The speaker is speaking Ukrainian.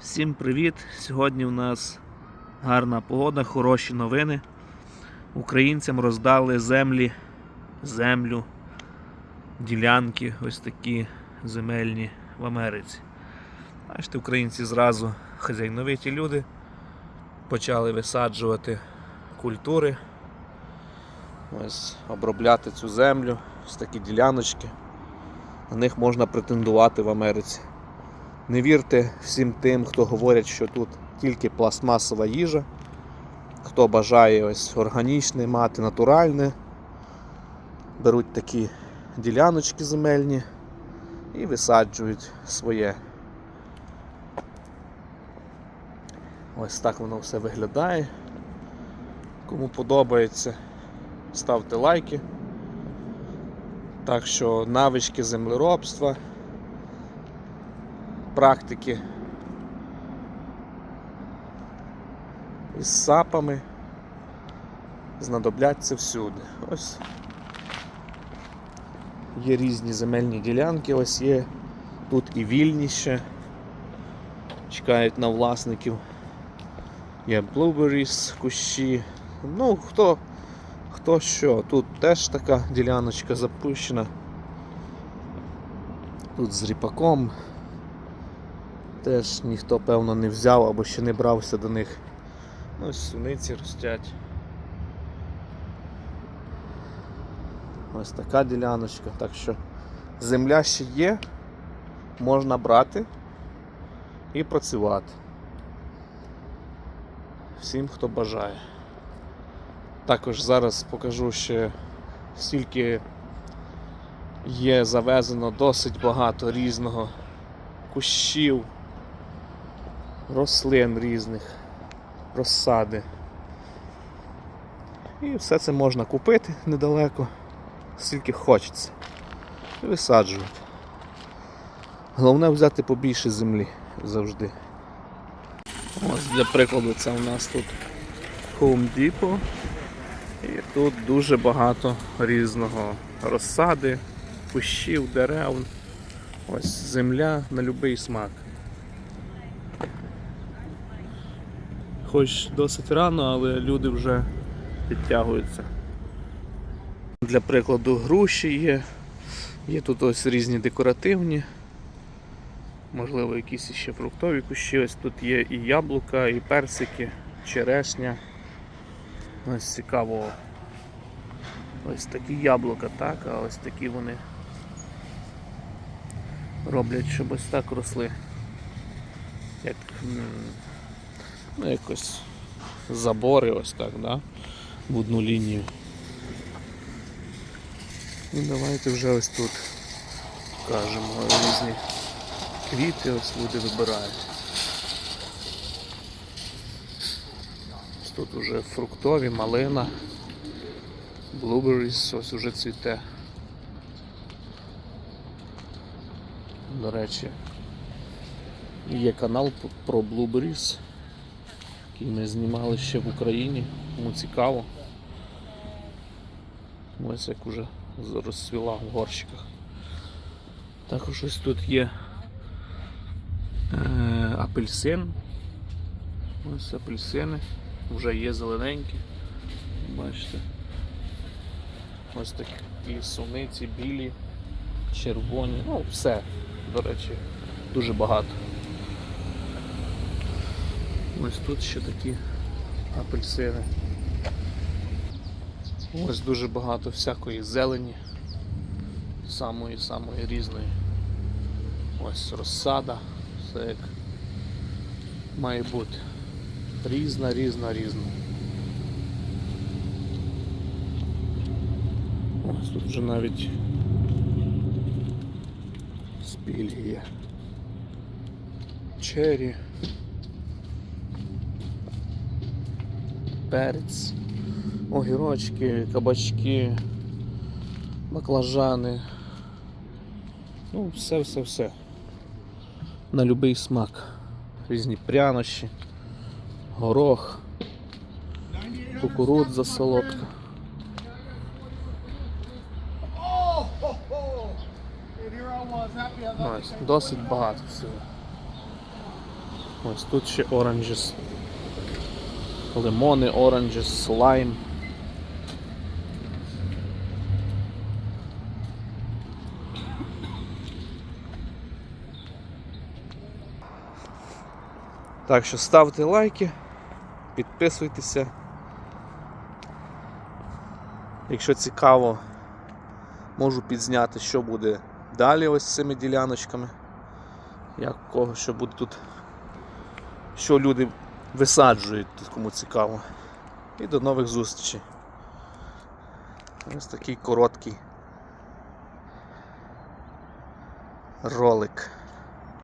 Всім привіт! Сьогодні у нас гарна погода, хороші новини. Українцям роздали землі, землю, ділянки, ось такі земельні в Америці. Бачите, українці зразу хазяйновиті люди почали висаджувати культури, ось обробляти цю землю, ось такі діляночки. На них можна претендувати в Америці. Не вірте всім тим, хто говорять, що тут тільки пластмасова їжа. Хто бажає ось органічне мати, натуральне, беруть такі діляночки земельні і висаджують своє. Ось так воно все виглядає. Кому подобається, ставте лайки. Так що навички землеробства практики із сапами знадобляться всюди. Ось є різні земельні ділянки, ось є тут і вільні ще. Чекають на власників. Є blueberries, кущі. Ну, хто, хто що, тут теж така діляночка запущена. Тут з ріпаком теж ніхто, певно, не взяв або ще не брався до них. Ну, ось суниці ростять. Ось така діляночка. Так що земля ще є, можна брати і працювати. Всім, хто бажає. Також зараз покажу ще стільки є завезено досить багато різного кущів, рослин різних, розсади. І все це можна купити недалеко, скільки хочеться. І висаджувати. Головне взяти побільше землі завжди. Ось для прикладу це у нас тут Home Depot. І тут дуже багато різного розсади, кущів, дерев. Ось земля на будь-який смак. Хоч досить рано, але люди вже підтягуються. Для прикладу груші є. Є тут ось різні декоративні. Можливо, якісь ще фруктові кущі. Ось тут є і яблука, і персики, черешня. Ось цікаво. Ось такі яблука, так, а ось такі вони роблять, щоб ось так росли. Як ну, якось забори ось так, да? в одну лінію. І давайте вже ось тут покажемо різні квіти, ось люди вибирають. Тут уже фруктові, малина, blueberries, ось уже цвіте. До речі, є канал про Blueberries, який ми знімали ще в Україні, кому цікаво. Ось як уже розцвіла в горщиках. Також ось тут є е, апельсин. Ось апельсини, вже є зелененькі, бачите. Ось такі суниці білі червоні, ну все, до речі, дуже багато. Ось тут ще такі апельсини. Ось дуже багато всякої зелені, самої самої різної. Ось розсада, все як має бути. Різна, різна, різна. Ось тут вже навіть спіль є. Чері. Перець, огірочки, кабачки, баклажани. Ну, все, все, все. На будь-який смак. Різні прянощі, горох, кукурудза солодка. Ось, досить багато всього. Ось тут ще оранжес. Лимони, оранжес, слайм. Так що ставте лайки, підписуйтеся. Якщо цікаво, можу підзняти, що буде далі ось з цими діляночками. Як кого, що буде тут, що люди висаджують, кому цікаво. І до нових зустрічей. Ось такий короткий ролик.